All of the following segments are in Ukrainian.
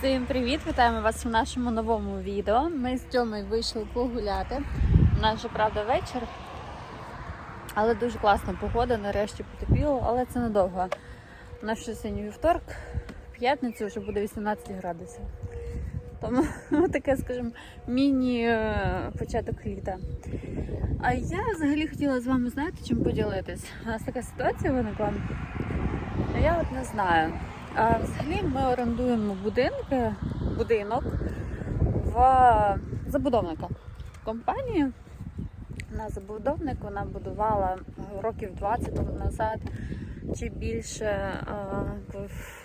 Всім привіт! Вітаємо вас у нашому новому відео. Ми з Тьомою вийшли погуляти. У нас вже правда вечір, але дуже класна погода, нарешті потепліло, але це недовго. У нас ще сьогодні вівторок, в п'ятницю вже буде 18 градусів. Тому таке, скажімо, міні-початок літа. А я взагалі хотіла з вами, знаєте, чим поділитись. У нас така ситуація виникла. Я от не знаю. А взагалі ми орендуємо будинки, будинок в забудовника. Компанію на забудовник вона будувала років 20 тому назад чи більше а,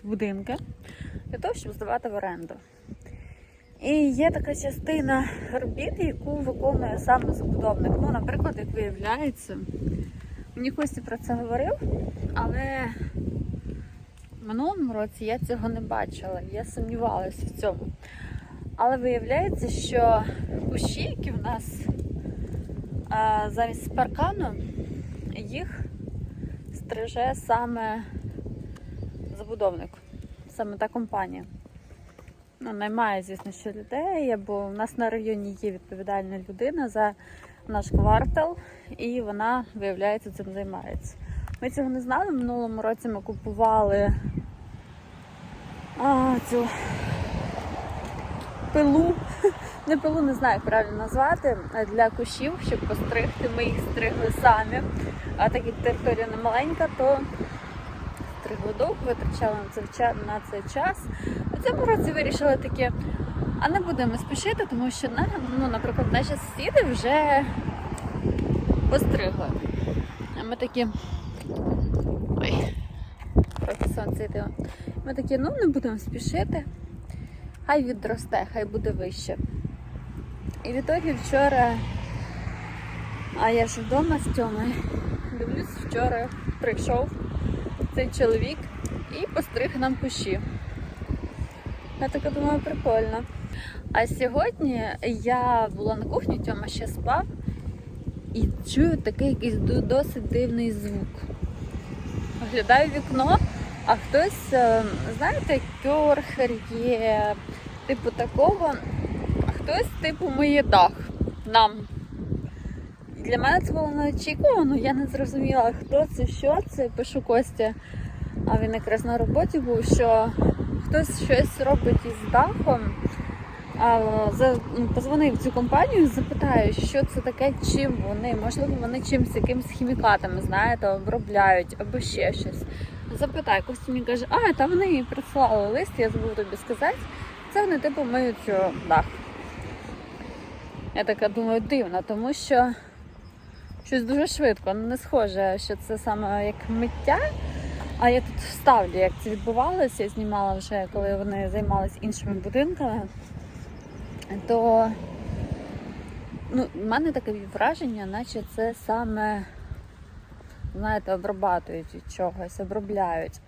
будинки для того, щоб здавати в оренду. І є така частина робіт, яку виконує саме забудовник. Ну, наприклад, як виявляється, мені Костя про це говорив, але минулому році я цього не бачила, я сумнівалася в цьому. Але виявляється, що кущі, які в нас а, замість паркану, їх стриже саме забудовник, саме та компанія. Ну, наймає, звісно, що людей, бо в нас на районі є відповідальна людина за наш квартал, і вона, виявляється, цим займається. Ми цього не знали. Минулому році ми купували а, цю пилу. Не пилу, не знаю, як правильно назвати, для кущів, щоб постригти. Ми їх стригли самі. А так як територія не маленька, то стригли довго, витрачали на це, на цей час. У цьому році вирішили таке, а не будемо спішити, тому що, ну, наприклад, наші сусіди вже постригли. А ми такі. Сонце йде. Ми такі, ну не будемо спішити. Хай відросте, хай буде вище. І відтоді вчора, а я ж вдома з Тьомою, дивлюсь, вчора прийшов цей чоловік і постриг нам кущі. Я така думаю, прикольно. А сьогодні я була на кухні, Тьома ще спав, і чую такий якийсь досить дивний звук. Оглядаю вікно, а хтось, е, знаєте, кьорхер є, типу такого, а хтось, типу, миє дах нам. Для мене це було неочікувано, я не зрозуміла, хто це, що це, пишу Костя. А він якраз на роботі був, що хтось щось робить із дахом. А, за, позвонив в цю компанію, запитаю, що це таке, чим вони, можливо, вони чимось якимось хімікатами, знаєте, обробляють або ще щось. Запитаю, Костя мені каже, а, та вони їй прислали лист, я забув тобі сказати. Це вони типу миють о, дах. Я така думаю, дивно, тому що щось дуже швидко, ну, не схоже, що це саме як миття. А я тут вставлю, як це відбувалося, я знімала вже, коли вони займалися іншими будинками то ну, в мене таке враження, наче це саме, знаєте, обрабатують від чогось, обробляють.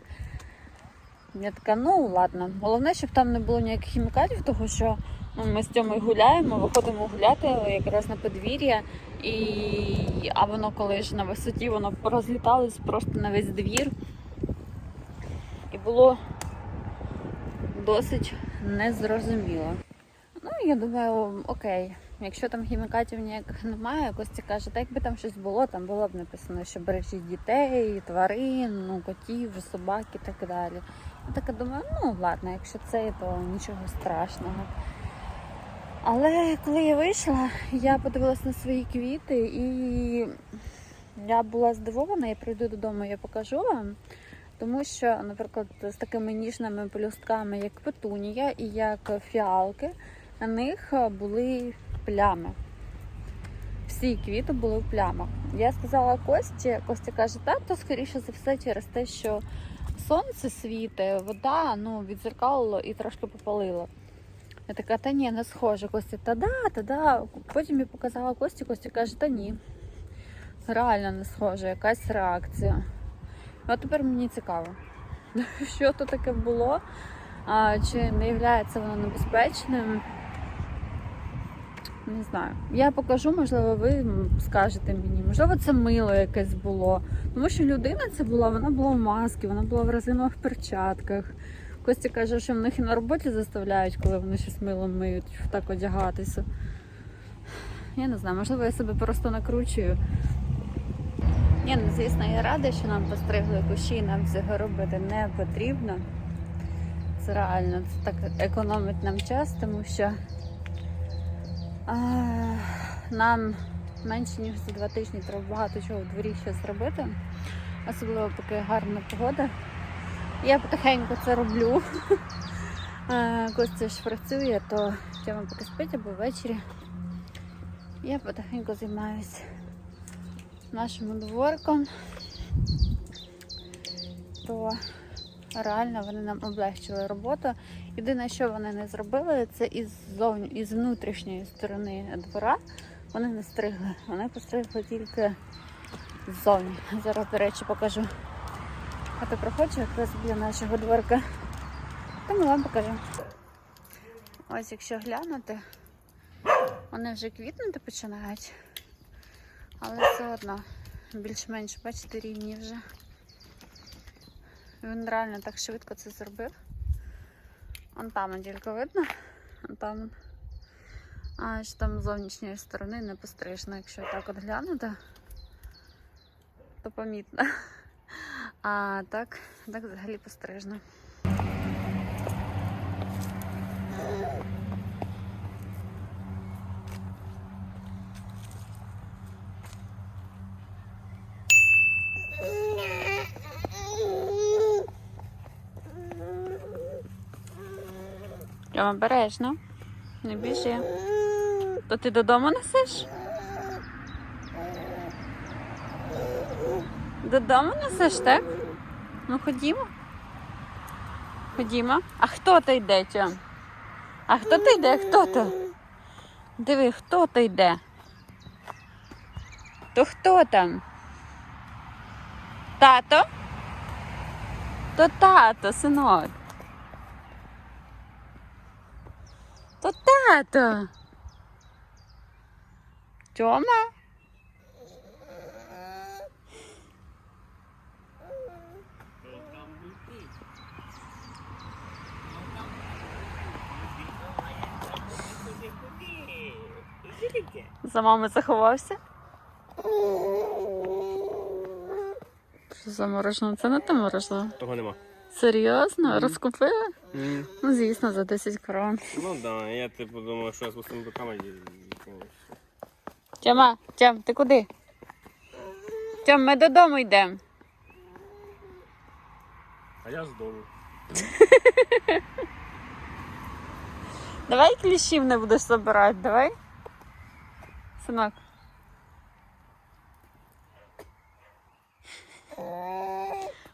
Я така, ну ладно. Головне, щоб там не було ніяких хімікатів, тому що ну, ми з цьому гуляємо, виходимо гуляти якраз на подвір'я, і а воно коли ж на висоті, воно порозліталось просто на весь двір. І було досить незрозуміло. Ну, я думаю, окей, якщо там хімікатів ніяких немає, Костя каже, та якби там щось було, там було б написано, що бережіть дітей, тварин, ну, котів, собак і так далі. Я така думаю, ну ладно, якщо це, то нічого страшного. Але коли я вийшла, я подивилась на свої квіти і я була здивована, я прийду додому, я покажу вам. Тому що, наприклад, з такими ніжними пелюстками, як петунія і як фіалки, на них були плями. Всі квіти були в плямах. Я сказала Кості, Костя каже, так, то скоріше за все через те, що сонце світе, вода ну, відзеркалило і трошки попалило. Я така, та ні, не схоже. Костя, та да, та да. Потім я показала Кості, Костя каже, та ні. Реально не схоже, якась реакція. А тепер мені цікаво, що то таке було, чи не є воно небезпечним. Не знаю. Я покажу, можливо, ви скажете мені. Можливо, це мило якесь було. Тому що людина це була, вона була в масці, вона була в резинових перчатках. Костя каже, що в них і на роботі заставляють, коли вони щось милом миють, так одягатися. Я не знаю, можливо, я себе просто накручую. Ні, ну звісно, я рада, що нам постригли кущі, нам цього робити не потрібно. Це реально це так економить нам час, тому що нам менше ніж за два тижні треба багато чого в дворі ще зробити, особливо поки гарна погода. Я потихеньку це роблю. А, Костя ж працює, то Тьома поки спить або ввечері. Я потихеньку займаюся нашим дворком, то реально вони нам облегчили роботу. Єдине, що вони не зробили, це із зовні, із внутрішньої сторони двора. Вони не стригли. Вони постригли тільки ззовні. Зараз, до речі, покажу. А то проходжу якраз біля нашого дворка. Ми вам покажемо. Ось якщо глянути, вони вже квітнути починають. Але все одно більш-менш, бачите, рівні вже. Він реально так швидко це зробив. Вон там тільки видно. Вон там. А ще там з зовнішньої сторони не пострижено. Якщо так от глянути, то помітно. А так, так взагалі пострижено. Обережно. Не біжи. То ти додому несеш? Додому несеш, так? Ну ходімо. Ходімо. А хто то йде, Тьом? А хто то йде? Хто то? Диви, хто то йде? То хто там? Тато? То тато, синок. То тато. Тьома? За мами заховався? Що за мороженое? Це не те мороженое. Того нема. Серйозно? Розкупили? Ну, звісно, за 10 крон. Ну так, да, я типу думав, що я з пустими руками. і- Тьома, Тьом, ти куди? Тьом, ми додому йдемо. А я з дому. Давай кліщів не будеш забирати, давай. Синок.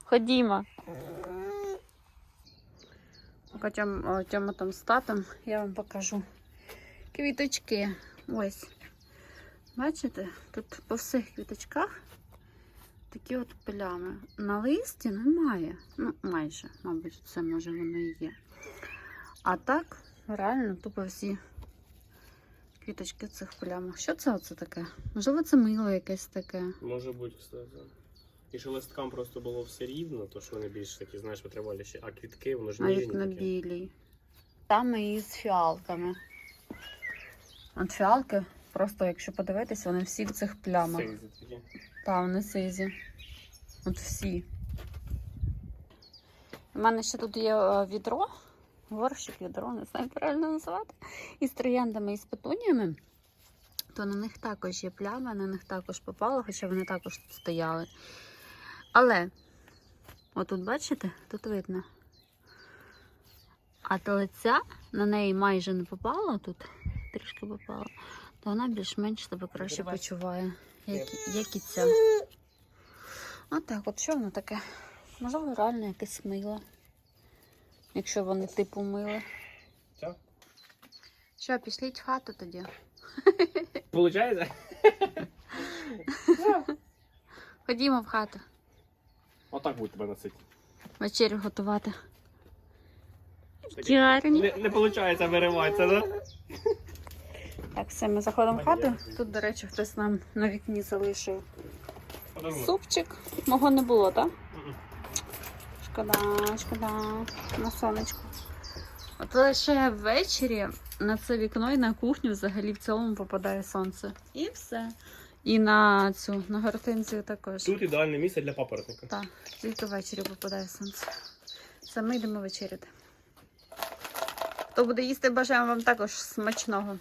Ходімо. Поки Тьом, там з татом, я вам покажу. Квіточки. Ось. Бачите, тут по всіх квіточках такі от плями. На листі немає. Ну, майже, мабуть, це може воно і є. А так, реально, тупо всі квіточки цих плямах. Що це оце таке? Можливо, це мило якесь таке. Може бути, кстати. І що листкам просто було все рівно, то що вони більш такі, знаєш, витриваліші, а квітки, воно ж Навіть ніжні на такі. білій. Там і з фіалками. От фіалки, просто якщо подивитись, вони всі в цих плямах. Синці такі. Та, вони сизі. От всі. У мене ще тут є е, відро, горщик, відро, не знаю як правильно називати. Із трояндами і з петуніями. То на них також є плями, на них також попало, хоча вони також тут стояли. Але, отут, бачите, тут видно. А та лиця на неї майже не попало тут, трішки попало, то вона більш-менш себе краще почуває, як, і- як і ця. Отак, от що воно таке? Можливо, реально якесь мило. Якщо вони типу мили. Що, пішліть в хату тоді? Получається? Ходімо в хату. Отак будуть тебе носити. Вечерю готувати. Гарні. Не, не виходить вириватися, да? Так, все, ми заходимо в хату. Тут, до речі, хтось нам на вікні залишив Подарунок. супчик. Мого не було, так? Мгм. Шкода, шкода. На сонечку. От лише ввечері на це вікно і на кухню взагалі в цілому попадає сонце. І все. І на цю, на гортинці також. Тут ідеальне місце для папоротника. Так, тільки ввечері попадає сонце. Все, ми йдемо вечеряти. Хто буде їсти, бажаємо вам також смачного.